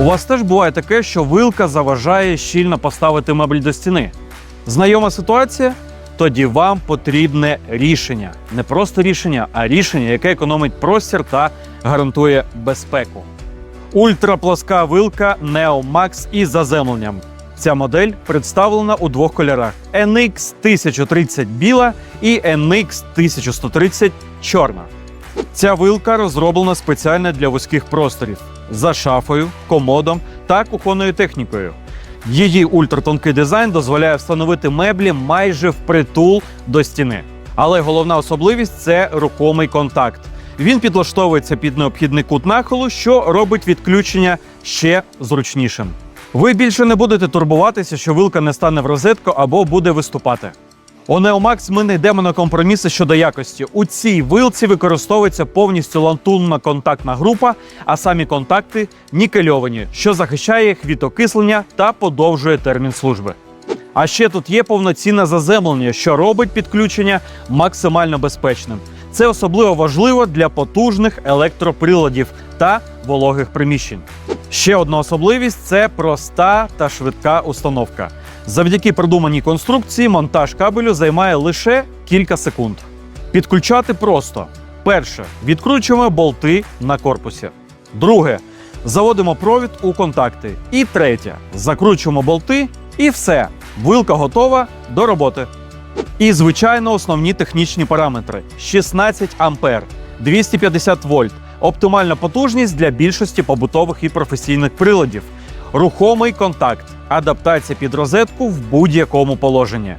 У вас теж буває таке, що вилка заважає щільно поставити мебль до стіни. Знайома ситуація? Тоді вам потрібне рішення. Не просто рішення, а рішення, яке економить простір та гарантує безпеку. Ультраплоска вилка Neo Max із заземленням. Ця модель представлена у двох кольорах: NX 1030 біла і NX 1130 чорна. Ця вилка розроблена спеціально для вузьких просторів за шафою, комодом та кухонною технікою. Її ультратонкий дизайн дозволяє встановити меблі майже впритул до стіни. Але головна особливість це рухомий контакт. Він підлаштовується під необхідний кут нахилу, що робить відключення ще зручнішим. Ви більше не будете турбуватися, що вилка не стане в розетку або буде виступати. У Neomax ми не йдемо на компроміси щодо якості. У цій вилці використовується повністю лантунна контактна група, а самі контакти нікельовані, що захищає їх від окислення та подовжує термін служби. А ще тут є повноцінне заземлення, що робить підключення максимально безпечним. Це особливо важливо для потужних електроприладів та вологих приміщень. Ще одна особливість це проста та швидка установка. Завдяки продуманій конструкції монтаж кабелю займає лише кілька секунд. Підключати просто. Перше відкручуємо болти на корпусі. Друге заводимо провід у контакти. І третє закручуємо болти, і все. Вилка готова до роботи. І, звичайно, основні технічні параметри: 16 ампер, 250 вольт, оптимальна потужність для більшості побутових і професійних приладів, рухомий контакт, адаптація під розетку в будь-якому положенні,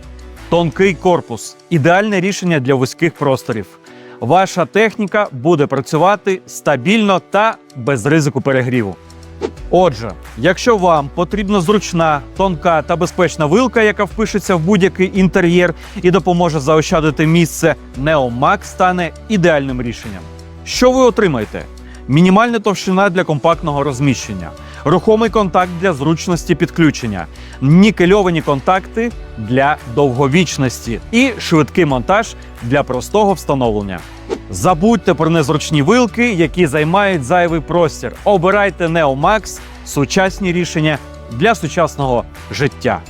тонкий корпус ідеальне рішення для вузьких просторів. Ваша техніка буде працювати стабільно та без ризику перегріву. Отже, якщо вам потрібна зручна, тонка та безпечна вилка, яка впишеться в будь-який інтер'єр і допоможе заощадити місце, Neomax стане ідеальним рішенням. Що ви отримаєте? Мінімальна товщина для компактного розміщення, рухомий контакт для зручності підключення, нікельовані контакти для довговічності і швидкий монтаж для простого встановлення. Забудьте про незручні вилки, які займають зайвий простір. Обирайте Neomax – сучасні рішення для сучасного життя.